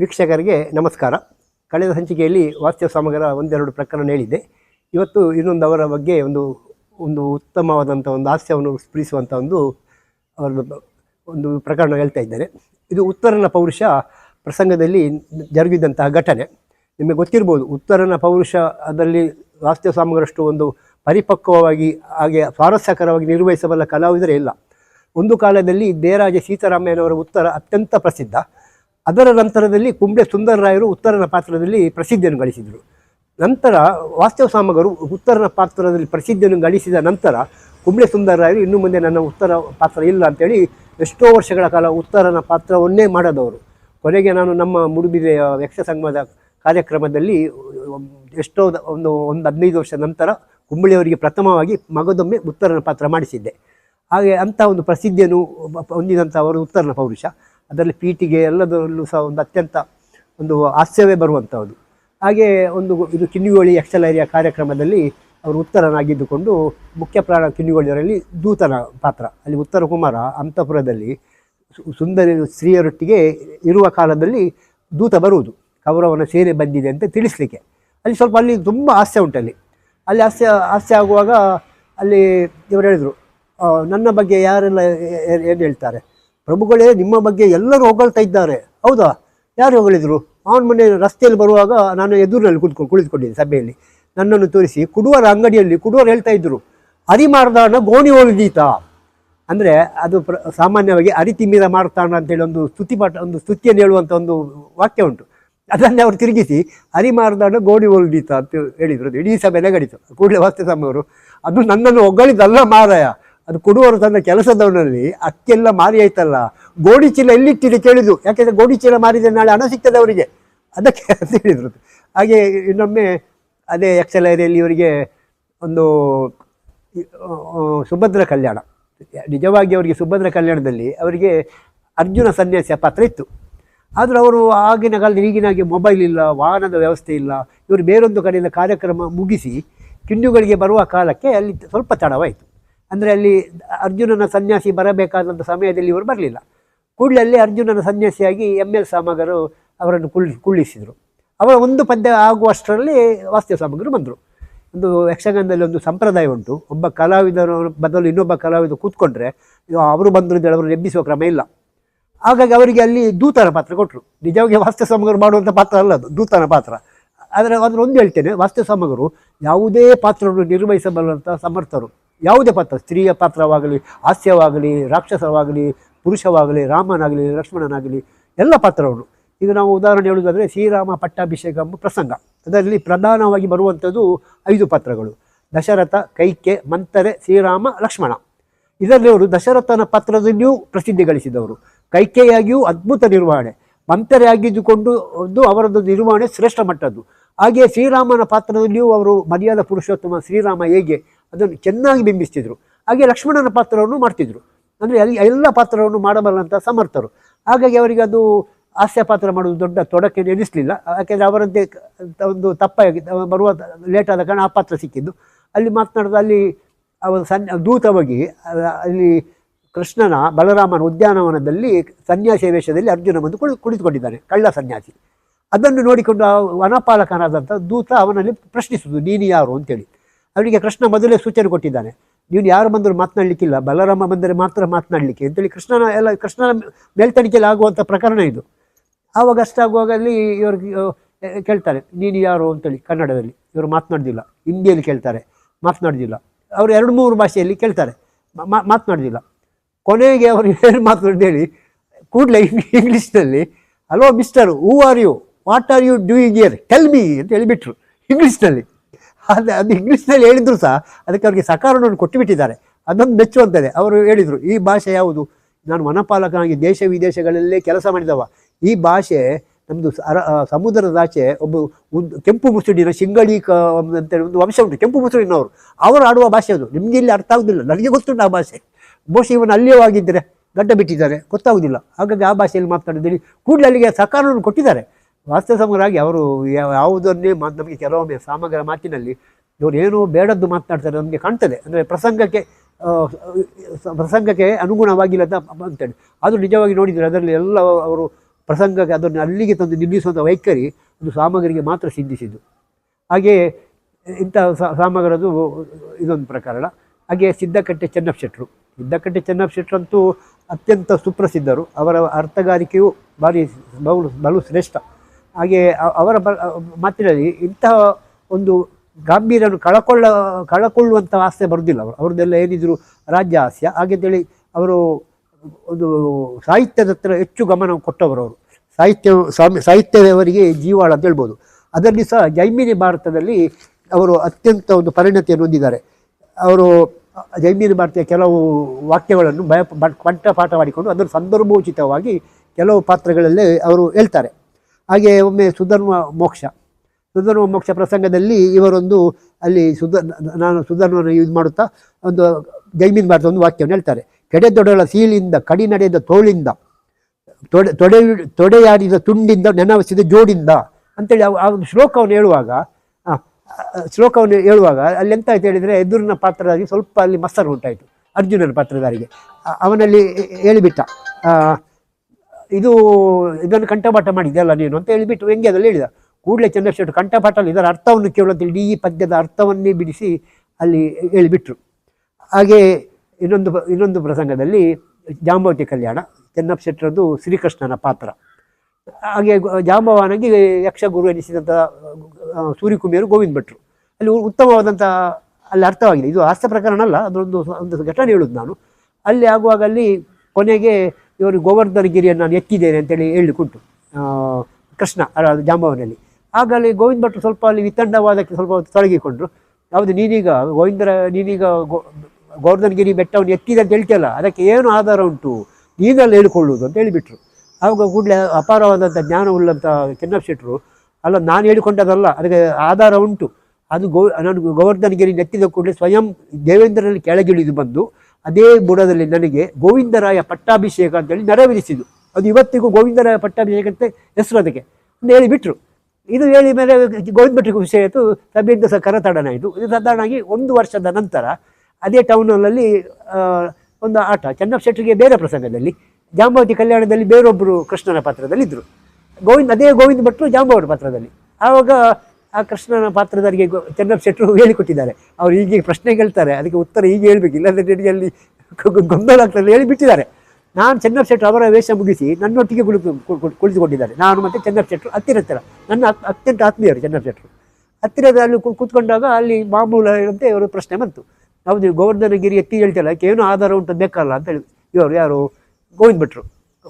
ವೀಕ್ಷಕರಿಗೆ ನಮಸ್ಕಾರ. ಕಳೆದ ಸಂಚಿಕೆಯಲ್ಲಿ ವಾಸ್ತವ ಸಮಗ್ರ ಒಂದೆರಡು ಪ್ರಕರಣ ಹೇಳಿದ್ದೆ. ಇವತ್ತು ಇನ್ನೊಂದು ಅವರ ಬಗ್ಗೆ ಒಂದು ಒಂದು ಉತ್ತಮವಾದಂಥ ಒಂದು ಹಾಸ್ಯವನ್ನು ಸ್ಫುರಿಸುವಂಥ ಒಂದು ಅವರ ಒಂದು ಪ್ರಕರಣ ಹೇಳ್ತಾ ಇದ್ದಾರೆ. ಇದು ಉತ್ತರನ ಪೌರುಷ ಪ್ರಸಂಗದಲ್ಲಿ ಜರುಗಿದಂತಹ ಘಟನೆ. ನಿಮಗೆ ಗೊತ್ತಿರ್ಬೋದು, ಉತ್ತರನ ಪೌರುಷ ಅದರಲ್ಲಿ ವಾಸ್ತವ ಸಾಮಗ್ರಷ್ಟು ಒಂದು ಪರಿಪಕ್ವವಾಗಿ ಹಾಗೆ ಸ್ವಾರಸ್ಯಕರವಾಗಿ ನಿರ್ವಹಿಸಬಲ್ಲ ಕಲಾವಿದರೇ ಇಲ್ಲ. ಒಂದು ಕಾಲದಲ್ಲಿ ದೇರಾಜ ಸೀತಾರಾಮಯ್ಯನವರ ಉತ್ತರ ಅತ್ಯಂತ ಪ್ರಸಿದ್ಧ. ಅದರ ನಂತರದಲ್ಲಿ ಕುಂಬ್ಳೆ ಸುಂದರರಾಯರು ಉತ್ತರನ ಪಾತ್ರದಲ್ಲಿ ಪ್ರಸಿದ್ಧಿಯನ್ನು ಗಳಿಸಿದರು. ನಂತರ ವಾಸ್ತವ ಸಾಮಗರು ಉತ್ತರನ ಪಾತ್ರದಲ್ಲಿ ಪ್ರಸಿದ್ಧಿಯನ್ನು ಗಳಿಸಿದ ನಂತರ ಕುಂಬ್ಳೆ ಸುಂದರರಾಯರು ಇನ್ನು ಮುಂದೆ ನನ್ನ ಉತ್ತರ ಪಾತ್ರ ಇಲ್ಲ ಅಂತೇಳಿ ಎಷ್ಟೋ ವರ್ಷಗಳ ಕಾಲ ಉತ್ತರನ ಪಾತ್ರವನ್ನೇ ಮಾಡದವರು. ಕೊನೆಗೆ ನಾನು ನಮ್ಮ ಮುಡುಬಿದೆಯ ಯಕ್ಷ ಕಾರ್ಯಕ್ರಮದಲ್ಲಿ ಎಷ್ಟೋ ಒಂದು ಒಂದು ಹದಿನೈದು ವರ್ಷ ನಂತರ ಕುಂಬಳಿಯವರಿಗೆ ಪ್ರಥಮವಾಗಿ ಮಗದೊಮ್ಮೆ ಉತ್ತರನ ಪಾತ್ರ ಮಾಡಿಸಿದ್ದೆ. ಹಾಗೆ ಅಂಥ ಒಂದು ಪ್ರಸಿದ್ಧಿಯನ್ನು ಹೊಂದಿದಂಥ ಅವರು ಉತ್ತರನ ಪೌರುಷ. ಅದರಲ್ಲಿ ಪೀಟಿಗೆ ಎಲ್ಲದರಲ್ಲೂ ಸಹ ಒಂದು ಅತ್ಯಂತ ಒಂದು ಹಾಸ್ಯವೇ ಬರುವಂಥದ್ದು ಹಾಗೆ ಒಂದು ಇದು ಕಿನ್ನಿಗೋಳಿ ಯಕ್ಷಲಹರಿಯ ಕಾರ್ಯಕ್ರಮದಲ್ಲಿ ಅವರು ಉತ್ತರನಾಗಿದ್ದುಕೊಂಡು ಮುಖ್ಯ ಪ್ರಾಣ ಕಿನ್ನಿಗೋಳಿಯರಲ್ಲಿ ದೂತನ ಪಾತ್ರ. ಅಲ್ಲಿ ಉತ್ತರ ಕುಮಾರ ಅಂತಪುರದಲ್ಲಿ ಸುಂದರಿ ಸ್ತ್ರೀಯರೊಟ್ಟಿಗೆ ಇರುವ ಕಾಲದಲ್ಲಿ ದೂತ ಬರುವುದು. ಕೌರವನ ಸೇನೆ ಬಂದಿದೆ ಅಂತ ತಿಳಿಸ್ಲಿಕ್ಕೆ. ಅಲ್ಲಿ ಸ್ವಲ್ಪ ಅಲ್ಲಿ ತುಂಬ ಹಾಸ್ಯ ಉಂಟಲ್ಲಿ ಅಲ್ಲಿ. ಹಾಸ್ಯ ಹಾಸ್ಯ ಆಗುವಾಗ ಅಲ್ಲಿ ಇವರು ಹೇಳಿದರು ನನ್ನ ಬಗ್ಗೆ ಯಾರೆಲ್ಲ ಏನು ಹೇಳ್ತಾರೆ? ಪ್ರಭುಗಳೇ, ನಿಮ್ಮ ಬಗ್ಗೆ ಎಲ್ಲರೂ ಹೊಗಳ್ತಾ ಇದ್ದಾರೆ. ಹೌದಾ? ಯಾರು ಹೊಗಳಿದ್ರು? ಅವನ ಮನೆ ರಸ್ತೆಯಲ್ಲಿ ಬರುವಾಗ ನಾನು ಎದುರಿನಲ್ಲಿ ಕುತ್ಕೊಂಡು ಕುಳಿತುಕೊಂಡಿದ್ದೆ ಸಭೆಯಲ್ಲಿ. ನನ್ನನ್ನು ತೋರಿಸಿ, ಕುಡುವರ ಅಂಗಡಿಯಲ್ಲಿ ಕುಡುವರು ಹೇಳ್ತಾ ಇದ್ರು ಅರಿಮಾರ್ದಾಣ ಗೋಣಿ ಒಳ್ದೀತ ಅಂದರೆ ಅದು ಪ್ರ, ಸಾಮಾನ್ಯವಾಗಿ ಅರಿತಿಮ್ಮಿದ ಮಾರ್ತಾಣ ಅಂತೇಳಿ ಒಂದು ಸ್ತುತಿ ಪಾಠ, ಒಂದು ಸ್ತುತಿಯನ್ನು ಹೇಳುವಂಥ ಒಂದು ವಾಕ್ಯ ಉಂಟು. ಅದನ್ನೇ ಅವರು ತಿರುಗಿಸಿ ಅರಿಮಾರ್ದಾಣ ಗೋಣಿ ಒಳ್ದೀತ ಅಂತ ಹೇಳಿದರು. ಇಡೀ ಸಭೆ ನೆಗಡಿತು. ಕೂಡಲೇ ವಾಸ್ತುಸ್ವಾಮಿಯವರು ಅದು ನನ್ನನ್ನು ಒಗ್ಗಳಿದ್ದಲ್ಲ ಮಾರಾಯ. ಅದು ಕೊಡುವರು ತನ್ನ ಕೆಲಸದವನಲ್ಲಿ ಅಕ್ಕೆಲ್ಲ ಮಾರಿ ಆಯ್ತಲ್ಲ. ಗೋಡಿ ಚೀಲ ಎಲ್ಲಿಟ್ಟಿದೆ ಕೇಳಿದ್ದು ಯಾಕೆಂದರೆ ಗೋಡಿ ಚೀಲ ನಾಳೆ ಹಣ ಸಿಗ್ತದೆ ಅವರಿಗೆ. ಅದಕ್ಕೆ ಅಂತ ಹೇಳಿದ್ರು. ಹಾಗೆ ಇನ್ನೊಮ್ಮೆ ಅದೇ ಎಕ್ಸಲೈರಿಯಲ್ಲಿ ಇವರಿಗೆ ಒಂದು ಸುಭದ್ರ ಕಲ್ಯಾಣ. ನಿಜವಾಗಿ ಅವರಿಗೆ ಸುಭದ್ರ ಕಲ್ಯಾಣದಲ್ಲಿ ಅವರಿಗೆ ಅರ್ಜುನ ಸನ್ಯಾಸಿಯ ಪಾತ್ರ ಇತ್ತು. ಆದರೂ ಅವರು ಆಗಿನ ಕಾಲದಲ್ಲಿ ಈಗಿನಾಗೆ ಮೊಬೈಲ್ ಇಲ್ಲ, ವಾಹನದ ವ್ಯವಸ್ಥೆ ಇಲ್ಲ. ಇವರು ಬೇರೊಂದು ಕಡೆಯಿಂದ ಕಾರ್ಯಕ್ರಮ ಮುಗಿಸಿ, ಕಿಂಡುಗಳಿಗೆ ಬರುವ ಕಾಲಕ್ಕೆ ಅಲ್ಲಿ ಸ್ವಲ್ಪ ತಡವಾಯಿತು. ಅಂದರೆ ಅಲ್ಲಿ ಅರ್ಜುನನ ಸನ್ಯಾಸಿ ಬರಬೇಕಾದಂಥ ಸಮಯದಲ್ಲಿ ಇವರು ಬರಲಿಲ್ಲ. ಕೂಡಲಲ್ಲಿ ಅರ್ಜುನನ ಸನ್ಯಾಸಿಯಾಗಿ ಎಂ ಎಲ್ ಸಾಮಗರು ಅವರನ್ನು ಕುಳ್, ಕುಳ್ಳಿಸಿದರು. ಅವರ ಒಂದು ಪದ್ಯ ಆಗುವಷ್ಟರಲ್ಲಿ ವಾಸ್ತವ ಸಾಮಗ್ರಿ ಬಂದರು. ಒಂದು ಯಕ್ಷಗಾನದಲ್ಲಿ ಒಂದು ಸಂಪ್ರದಾಯ ಉಂಟು. ಒಬ್ಬ ಕಲಾವಿದರ ಬದಲು ಇನ್ನೊಬ್ಬ ಕಲಾವಿದರು ಕೂತ್ಕೊಂಡ್ರೆ ಅವರು ಬಂದರು ಅಂತೇಳಿ ಅವರು ಎಬ್ಬಿಸುವ ಕ್ರಮ ಇಲ್ಲ. ಹಾಗಾಗಿ ಅವರಿಗೆ ಅಲ್ಲಿ ದೂತನ ಪಾತ್ರ ಕೊಟ್ಟರು ನಿಜವಾಗಿ ವಾಸ್ತವ ಸಾಮಗ್ರಿ ಮಾಡುವಂಥ ಪಾತ್ರ ಅಲ್ಲ ಅದು ದೂತನ ಪಾತ್ರ. ಆದರೆ ಅದರ ಒಂದು ಹೇಳ್ತೇನೆ ವಾಸ್ತವ ಸಾಮಗರು ಯಾವುದೇ ಪಾತ್ರವನ್ನು ನಿರ್ವಹಿಸಬಲ್ಲಂಥ ಸಮರ್ಥರು. ಯಾವುದೇ ಪಾತ್ರ, ಸ್ತ್ರೀಯ ಪಾತ್ರವಾಗಲಿ, ಹಾಸ್ಯವಾಗಲಿ, ರಾಕ್ಷಸವಾಗಲಿ, ಪುರುಷವಾಗಲಿ, ರಾಮನಾಗಲಿ, ಲಕ್ಷ್ಮಣನಾಗಲಿ, ಎಲ್ಲ ಪಾತ್ರವನ್ನು ಈಗ ನಾವು ಉದಾಹರಣೆ ಹೇಳುವುದಾದರೆ ಶ್ರೀರಾಮ ಪಟ್ಟಾಭಿಷೇಕ ಎಂಬ ಪ್ರಸಂಗ. ಅದರಲ್ಲಿ ಪ್ರಧಾನವಾಗಿ ಬರುವಂಥದ್ದು ಐದು ಪಾತ್ರಗಳು. ದಶರಥ ಕೈಕೆ ಮಂತರೆ ಶ್ರೀರಾಮ, ಲಕ್ಷ್ಮಣ. ಇದರಲ್ಲಿ ಅವರು ದಶರಥನ ಪಾತ್ರದಲ್ಲಿಯೂ ಪ್ರಸಿದ್ಧಿ ಗಳಿಸಿದವರು. ಕೈಕೆಯಾಗಿಯೂ ಅದ್ಭುತ ನಿರ್ವಹಣೆ. ಮಂತರೆ ಆಗಿದ್ದುಕೊಂಡು ಒಂದು ಅವರದ್ದು ನಿರ್ವಹಣೆ ಶ್ರೇಷ್ಠ ಮಟ್ಟದ್ದು. ಹಾಗೆಯೇ ಶ್ರೀರಾಮನ ಪಾತ್ರದಲ್ಲಿಯೂ ಅವರು ಮರ್ಯಾದ ಪುರುಷೋತ್ತಮ ಶ್ರೀರಾಮ ಹೇಗೆ ಅದನ್ನು ಚೆನ್ನಾಗಿ ಬಿಂಬಿಸ್ತಿದ್ರು. ಹಾಗೆ ಲಕ್ಷ್ಮಣನ ಪಾತ್ರವನ್ನು ಮಾಡ್ತಿದ್ರು. ಅಂದರೆ ಅಲ್ಲಿ ಎಲ್ಲ ಪಾತ್ರವನ್ನು ಮಾಡಬಲ್ಲಂಥ ಸಮರ್ಥರು. ಹಾಗಾಗಿ ಅವರಿಗೆ ಅದು ಹಾಸ್ಯ ಪಾತ್ರ ಮಾಡುವುದು ದೊಡ್ಡ ತೊಡಕೆ ಎನಿಸಲಿಲ್ಲ ಯಾಕೆಂದರೆ ಅವರಂತೆ ಒಂದು ತಪ್ಪಾಗಿ ಬರುವ ಲೇಟ್ ಆದ ಕಾರಣ ಆ ಪಾತ್ರ ಸಿಕ್ಕಿದ್ದು. ಅಲ್ಲಿ ಮಾತನಾಡಿದ ಅಲ್ಲಿ ಅವರು ಸನ್ಯ ದೂತವಾಗಿ ಅಲ್ಲಿ ಕೃಷ್ಣನ, ಬಲರಾಮನ ಉದ್ಯಾನವನದಲ್ಲಿ ಸನ್ಯಾಸಿ ವೇಷದಲ್ಲಿ ಅರ್ಜುನ ಬಂದು ಕುಳಿ ಕುಳಿತುಕೊಂಡಿದ್ದಾನೆ ಕಳ್ಳ ಸನ್ಯಾಸಿ. ಅದನ್ನು ನೋಡಿಕೊಂಡು ವನಪಾಲಕನಾದಂಥ ದೂತ ಅವನಲ್ಲಿ ಪ್ರಶ್ನಿಸುವುದು, ನೀನು ಯಾರು ಅಂತೇಳಿ. ಅವನಿಗೆ ಕೃಷ್ಣ ಮೊದಲೇ ಸೂಚನೆ ಕೊಟ್ಟಿದ್ದಾನೆ. ನೀವು ಯಾರು ಬಂದರೂ ಮಾತನಾಡಲಿಕ್ಕಿಲ್ಲ, ಬಲರಾಮ ಬಂದರೆ ಮಾತ್ರ ಮಾತನಾಡಲಿಕ್ಕೆ ಅಂತೇಳಿ ಕೃಷ್ಣನ ಎಲ್ಲ ಕೃಷ್ಣನ ಮೇಲ್ತಣಿಕೆಯಲ್ಲಿ ಆಗುವಂಥ ಪ್ರಕರಣ ಇದು. ಆವಾಗ ಅಷ್ಟಾಗುವಾಗ ಅಲ್ಲಿ ಇವರು ಕೇಳ್ತಾರೆ, ನೀನು ಯಾರು ಅಂತೇಳಿ ಕನ್ನಡದಲ್ಲಿ. ಇವರು ಮಾತನಾಡೋದಿಲ್ಲ, ಹಿಂದಿಯಲ್ಲಿ ಕೇಳ್ತಾರೆ, ಮಾತನಾಡೋದಿಲ್ಲ. ಅವರು ಎರಡು ಮೂರು ಭಾಷೆಯಲ್ಲಿ ಕೇಳ್ತಾರೆ ಮಾತನಾಡೋದಿಲ್ಲ. ಕೊನೆಗೆ ಅವರು ಏನು ಮಾತನಾಡಿದ ಹೇಳಿ, ಕೂಡಲೇ ಇಂಗ್ಲೀಷ್ನಲ್ಲಿ hello mister who are you what are you doing here tell me ಅಂತ ಹೇಳಿಬಿಟ್ರು, ಇಂಗ್ಲೀಷ್ನಲ್ಲಿ. ಅದು ಅದು ಇಂಗ್ಲೀಷ್ನಲ್ಲಿ ಹೇಳಿದ್ರು ಸಹ, ಅದಕ್ಕೆ ಅವರಿಗೆ ಸಕಾರವನ್ನು ಕೊಟ್ಟುಬಿಟ್ಟಿದ್ದಾರೆ. ಅದೊಂದು ಮೆಚ್ಚುವಂಥದ್ದೇ. ಅವರು ಹೇಳಿದರು, ಈ ಭಾಷೆ ಯಾವುದು? ನಾನು ವನಪಾಲಕನಾಗಿ ದೇಶ ವಿದೇಶಗಳಲ್ಲೇ ಕೆಲಸ ಮಾಡಿದವ. ಈ ಭಾಷೆ ನಮ್ಮದು ಅರ ಆಚೆ ಒಬ್ಬ ಒಂದು ಕೆಂಪು ಮುಸುಡಿನ ಶಿಂಗಡಿ ಕ ಅಂತೇಳಿ ಒಂದು ವಂಶ ಉಂಟು, ಕೆಂಪು ಮುಸುಡಿನವರು. ಅವರು ಆಡುವ ಭಾಷೆ ಅದು. ನಿಮಗೆ ಇಲ್ಲಿ ಅರ್ಥ ಆಗುದಿಲ್ಲ. ನನಗೆ ಗೊತ್ತುಂಟು ಆ ಭಾಷೆ. ಬಹುಶಃ ಇವನು ಅಲ್ಲಿಯೂ ಆಗಿದ್ದರೆ ಗಡ್ಡ ಬಿಟ್ಟಿದ್ದಾರೆ. ಗೊತ್ತಾಗುವುದಿಲ್ಲ ಹಾಗಾಗಿ ಆ ಭಾಷೆಯಲ್ಲಿ ಮಾತನಾಡಿದ್ದೀನಿ. ಕೂಡಲೇ ಅಲ್ಲಿಗೆ ಸಕಾರವನ್ನು ಕೊಟ್ಟಿದ್ದಾರೆ. ವಾಸ್ತವ ಸಮಗ್ರವಾಗಿ ಅವರು ಯಾವ- ಯಾವುದನ್ನೇ ಮಾತು ನಮಗೆ ಕೆಲವೊಮ್ಮೆ ಸಮಗ್ರ ಮಾತಿನಲ್ಲಿ ಇವರು ಏನು ಬೇಡದ್ದು ಮಾತನಾಡ್ತಾರೆ ನಮಗೆ ಕಾಣ್ತದೆ. ಅಂದರೆ ಪ್ರಸಂಗಕ್ಕೆ ಪ್ರಸಂಗಕ್ಕೆ ಅನುಗುಣವಾಗಿಲ್ಲ ಅಂತ ಅಂತೇಳಿ. ಅದು ನಿಜವಾಗಿ ನೋಡಿದರೆ ಅದರಲ್ಲಿ ಎಲ್ಲ ಅವರು ಪ್ರಸಂಗಕ್ಕೆ ಅದನ್ನು ಅಲ್ಲಿಗೆ ತಂದು ನಿಲ್ಲಿಸುವಂಥ ವೈಖರಿ ಒಂದು ಸಾಮಗ್ರಿಗೆ ಮಾತ್ರ ಸಿದ್ಧಿಸಿದ್ದು ಹಾಗೆಯೇ ಇಂಥ ಸಾಮಗರದು ಇದೊಂದು ಪ್ರಕರಣ. ಹಾಗೆ ಸಿದ್ದಕಟ್ಟೆ ಚೆನ್ನಪ್ಪ ಶೆಟ್ಟರು ಸಿದ್ದಕಟ್ಟೆ ಚೆನ್ನಪ್ಪ ಶೆಟ್ಟರಂತೂ ಅತ್ಯಂತ ಸುಪ್ರಸಿದ್ಧರು. ಅವರ ಅರ್ಥಗಾರಿಕೆಯು ಭಾರಿ ಬಲು ಬಲು ಶ್ರೇಷ್ಠ. ಹಾಗೆ ಅವರ ಬ ಮಾತಿನಲ್ಲಿ ಇಂತಹ ಒಂದು ಗಾಂಭೀರ್ಯವನ್ನು ಕಳಕೊಳ್ಳ ಕಳಕೊಳ್ಳುವಂಥ ಆಸೆ ಬರುವುದಿಲ್ಲ ಅವರು. ಅವ್ರದ್ದೆಲ್ಲ ಏನಿದ್ರು ರಾಜ್ಯ ಹಾಸ್ಯ ಹಾಗೆಂತೇಳಿ ಅವರು ಒಂದು ಸಾಹಿತ್ಯದ ಹತ್ರ ಹೆಚ್ಚು ಗಮನ ಕೊಟ್ಟವರು ಅವರು. ಸಾಹಿತ್ಯ, ಸ್ವಾಮಿ, ಸಾಹಿತ್ಯವರಿಗೆ ಜೀವಾಳ ಅಂತ ಹೇಳ್ಬೋದು. ಅದರಲ್ಲಿ ಸಹ ಜೈಮಿನಿ ಭಾರತದಲ್ಲಿ ಅವರು ಅತ್ಯಂತ ಒಂದು ಪರಿಣತಿಯನ್ನು ಹೊಂದಿದ್ದಾರೆ. ಅವರು, ಜೈಮಿನಿ ಭಾರತೀಯ ಕೆಲವು ವಾಕ್ಯಗಳನ್ನು ಭಯ ಪಂಠ ಪಾಠ ಮಾಡಿಕೊಂಡು ಅದನ್ನು ಸಂದರ್ಭೋಚಿತವಾಗಿ ಕೆಲವು ಪಾತ್ರಗಳಲ್ಲೇ ಅವರು ಹೇಳ್ತಾರೆ. ಹಾಗೆ ಒಮ್ಮೆ ಸುಧರ್ಮ ಮೋಕ್ಷ. ಸುಧರ್ಮ ಮೋಕ್ಷ ಪ್ರಸಂಗದಲ್ಲಿ ಇವರೊಂದು ಅಲ್ಲಿ ಸುಧ, ನಾನು ಸುಧರ್ಮನ ಯೂಸ್ ಮಾಡುತ್ತಾ, ಒಂದು ಜೈಮಿನ್ ಭಾರತ ಒಂದು ವಾಕ್ಯವನ್ನು ಹೇಳ್ತಾರೆ. ಕೆಡೆದೊಡಲ ಸೀಲಿಂದ ಕಡಿ ನಡೆದ ತೋಳಿಂದ, ತೊಡೆ ತೊಡೆ, ತೊಡೆಯಾಡಿದ ತುಂಡಿಂದ, ನೆನವಸಿದ ಜೋಡಿಂದ ಅಂತೇಳಿ ಆ- ಒಂದು ಶ್ಲೋಕವನ್ನು ಹೇಳುವಾಗ ಶ್ಲೋಕವನ್ನು ಹೇಳುವಾಗ ಅಲ್ಲಿ ಎಂತ ಆಯ್ತು ಹೇಳಿದರೆ ಎದುರಿನ ಪಾತ್ರದಾಗಿ ಸ್ವಲ್ಪ ಅಲ್ಲಿ ಮಸರು ಉಂಟಾಯಿತು. ಅರ್ಜುನನ ಪಾತ್ರದಾರಿಗೆ. ಅವನಲ್ಲಿ ಹೇಳಿಬಿಟ್ಟ. ಇದು ಇದನ್ನು ಕಂಠಪಾಠ ಮಾಡಿದೆಯಲ್ಲ ನೀನು ಅಂತ ಹೇಳಿಬಿಟ್ಟು ವ್ಯಂಗ್ಯದಲ್ಲಿ ಹೇಳಿದ. ಕೂಡಲೇ ಚಂದ್ರಶೇಖರ್ ಕಂಠಪಾಠಲ್ಲಿ ಇದರ ಅರ್ಥವನ್ನು ಕೇಳುವಂತೇಳಿ ಈ ಪದ್ಯದ ಅರ್ಥವನ್ನೇ ಬಿಡಿಸಿ ಅಲ್ಲಿ ಹೇಳಿಬಿಟ್ರು. ಹಾಗೆ ಇನ್ನೊಂದು ಇನ್ನೊಂದು ಪ್ರಸಂಗದಲ್ಲಿ ಜಾಂಬವತಿ ಕಲ್ಯಾಣ ಚೆನ್ನಪ್ಪ ಶೆಟ್ಟರದ್ದು ಶ್ರೀಕೃಷ್ಣನ ಪಾತ್ರ. ಹಾಗೆ ಜಾಂಬವನಿಗೆ ಯಕ್ಷಗುರು ಎನಿಸಿದಂಥ ಸೂರ್ಯಕುಮಿಯರು ಗೋವಿಂದ ಭಟ್ರು. ಅಲ್ಲಿ ಉತ್ತಮವಾದಂಥ ಅಲ್ಲಿ ಅರ್ಥವಾಗಿದೆ. ಇದು ಹಾಸ್ಯ ಪ್ರಕರಣ ಅಲ್ಲ, ಅದೊಂದು ಒಂದು ಘಟನೆ ಹೇಳುದು ನಾನು. ಅಲ್ಲಿ ಆಗುವಾಗ ಅಲ್ಲಿ ಕೊನೆಗೆ ಇವರು ಗೋವರ್ಧನ ಗಿರಿಯನ್ನು ನಾನು ಎತ್ತಿದ್ದೇನೆ ಅಂತೇಳಿ ಹೇಳಲಿಕ್ಕುಂಟು ಕೃಷ್ಣ ಜಾಂಬವನಲ್ಲಿ. ಆಗ ಅಲ್ಲಿ ಗೋವಿಂದ ಭಟ್ರು ಸ್ವಲ್ಪ ಅಲ್ಲಿ ವಿತಂಡವಾದಕ್ಕೆ ಸ್ವಲ್ಪ ತೊಡಗಿಕೊಂಡ್ರು. ಯಾವುದು ನೀನೀಗ ಗೋವಿಂದರ, ನೀನೀಗ ಗೋ ಗೋವರ್ಧನಗಿರಿ ಬೆಟ್ಟವನ್ನು ಎತ್ತಿದೆ ಅಂತ ಹೇಳ್ತಿಯಲ್ಲ, ಅದಕ್ಕೆ ಏನು ಆಧಾರ ಉಂಟು? ನೀನಲ್ಲಿ ಹೇಳಿಕೊಳ್ಳುವುದು ಅಂತ ಹೇಳಿಬಿಟ್ರು. ಆವಾಗ ಕೂಡಲೇ ಅಪಾರವಾದಂಥ ಜ್ಞಾನ ಉಳ್ಳಂಥ ಅಲ್ಲ, ನಾನು ಹೇಳಿಕೊಂಡದಲ್ಲ, ಅದಕ್ಕೆ ಆಧಾರ ಉಂಟು. ಅದು ಗೋ, ನಾನು ಗೋವರ್ಧನಗಿರಿ ನೆತ್ತಿದ ಕೂಡಲೇ ಸ್ವಯಂ ದೇವೇಂದ್ರನಲ್ಲಿ ಕೆಳಗಿಳಿದು ಬಂದು ಅದೇ ಬುಡದಲ್ಲಿ ನನಗೆ ಗೋವಿಂದರಾಯ ಪಟ್ಟಾಭಿಷೇಕ ಅಂತೇಳಿ ನೆರವೇರಿಸಿದ್ದು. ಅದು ಇವತ್ತಿಗೂ ಗೋವಿಂದರಾಯ ಪಟ್ಟಾಭಿಷೇಕ ಅಂತ ಹೆಸರು ಅದಕ್ಕೆ. ಅಂತ ಹೇಳಿಬಿಟ್ರು ಇದು ಹೇಳಿ ಮೇಲೆ ಗೋವಿಂದ ಮಠಕ್ಕೆ ವಿಷಯ ಆಯಿತು ಸಭೆಯಿಂದ ಸಹ ಕರತಾಡನ ಆಯಿತು ಇದು ಸಾಧಾರಣವಾಗಿ ಒಂದು ವರ್ಷದ ನಂತರ ಅದೇ ಟೌನಲ್ಲಿ ಒಂದು ಆಟ. ಚೆನ್ನಪ್ಪ ಶೆಟ್ಟಿಗೆ ಬೇರೆ ಪ್ರಸಂಗದಲ್ಲಿ, ಜಾಂಬಾವತಿ ಕಲ್ಯಾಣದಲ್ಲಿ ಬೇರೊಬ್ಬರು ಕೃಷ್ಣನ ಪಾತ್ರದಲ್ಲಿ ಇದ್ದರು ಗೋವಿಂದ, ಅದೇ ಗೋವಿಂದ ಭಟ್ರು ಜಾಂಬವರ ಪಾತ್ರದಲ್ಲಿ. ಆವಾಗ ಆ ಕೃಷ್ಣನ ಪಾತ್ರದವರಿಗೆ ಗೋ ಚೆನ್ನಪ್ಪ ಶೆಟ್ಟರು ಹೇಳಿಕೊಟ್ಟಿದ್ದಾರೆ. ಅವರು ಹೀಗೆ ಪ್ರಶ್ನೆ ಕೇಳ್ತಾರೆ ಅದಕ್ಕೆ ಉತ್ತರ ಹೀಗೆ ಹೇಳಬೇಕು ಇಲ್ಲದ ಅಲ್ಲಿ ಗೊಂದಲ ಆಗ್ತದೆ ಹೇಳಿ ಬಿಟ್ಟಿದ್ದಾರೆ. ನಾನು ಚೆನ್ನಪ್ಪ ಶೆಟ್ಟರು ಅವರ ವೇಷ ಮುಗಿಸಿ ನನ್ನೊಟ್ಟಿಗೆ ಕುಳಿತು ಕುಳಿತುಕೊಂಡಿದ್ದಾರೆ. ನಾನು ಮತ್ತು ಚೆನ್ನಪ್ಪ ಶೆಟ್ಟರು ಹತ್ತಿರ ಹತ್ತಿರ, ನನ್ನ ಅತ್- ಅತ್ಯಂತ ಆತ್ಮೀಯರು ಚೆನ್ನಪ್ಪ ಶೆಟ್ಟರು. ಹತ್ತಿರದಲ್ಲಿ ಕೂತ್ಕೊಂಡಾಗ ಅಲ್ಲಿ ಮಾಮೂಲಂತೆ ಅವರು ಪ್ರಶ್ನೆ ಬಂತು. ಹೌದು ಗೋವರ್ಧನಗಿರಿ ಎತ್ತಿ ಹೇಳ್ತಿಲ್ಲ ಏನು ಆಧಾರ ಉಂಟು ಬೇಕಲ್ಲ ಅಂತ ಹೇಳಿ ಇವರು ಯಾರು? ಗೋವಿಂದ ಭಟ್ರು.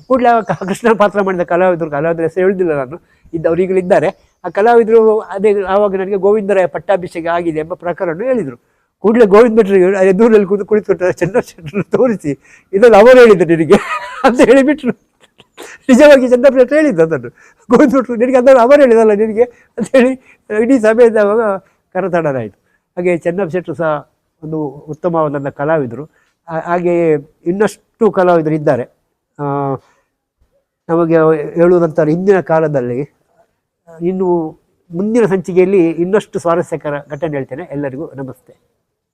ಕೂಡಲೇ ಕೃಷ್ಣ ಪಾತ್ರ ಮಾಡಿದ ಕಲಾವಿದರು, ಕಲಾವಿದರ ಹೆಸರು ಹೇಳಿದಿಲ್ಲ ನಾನು. ಇದ್ದವ್ರು ಈಗಲೂ ಇದ್ದಾರೆ. ಆ ಕಲಾವಿದರು ಅದೇ ಆವಾಗ ನನಗೆ ಗೋವಿಂದರಾಯ ಪಟ್ಟಾಭಿಷೇಕ ಆಗಿದೆ ಎಂಬ ಪ್ರಕರಣ ಹೇಳಿದರು. ಕೂಡಲೇ ಗೋವಿಂದ ಭಟ್ರಿಗೆ ಎದುರಲ್ಲಿ ಕೂತು ಕುಳಿತುಕೊಟ್ಟ ಚಂದ್ರಶೇಖರನ್ನು ತೋರಿಸಿ, ಇದನ್ನು ಅವರು ಹೇಳಿದ್ದೆ ನಿನಗೆ ಅಂತ ಹೇಳಿಬಿಟ್ರು. ನಿಜವಾಗಿ ಚಂದ್ರಪ್ಪ ಶೆಟ್ರು ಹೇಳಿದ್ದು ಅದನ್ನು. ಗೋವಿಂದ ಭಟ್ರು ನಿನಗೆ ಅದನ್ನು ಅವರು ಹೇಳಿದಲ್ಲ ನಿನಗೆ ಅಂತೇಳಿ ಇಡೀ ಸಭೆಯಿಂದ ಅವಾಗ ಕರತಾಡನಾಯಿತು ಹಾಗೆ ಚೆನ್ನಪ್ಪ ಶೆಟ್ಟರು ಸಹ ಒಂದು ಉತ್ತಮವಾದಂಥ ಕಲಾವಿದರು. ಹಾಗೆಯೇ ಇನ್ನಷ್ಟು ಕಲಾವಿದರು ಇದ್ದಾರೆ ನಮಗೆ ಹೇಳುವುದಂತಾರೆ, ಹಿಂದಿನ ಕಾಲದಲ್ಲಿ ಇನ್ನು ಮುಂದಿನ ಸಂಚಿಕೆಯಲ್ಲಿ ಇನ್ನಷ್ಟು ಸ್ವಾರಸ್ಯಕರ ಘಟನೆ ಹೇಳ್ತೇನೆ. ಎಲ್ಲರಿಗೂ ನಮಸ್ತೆ.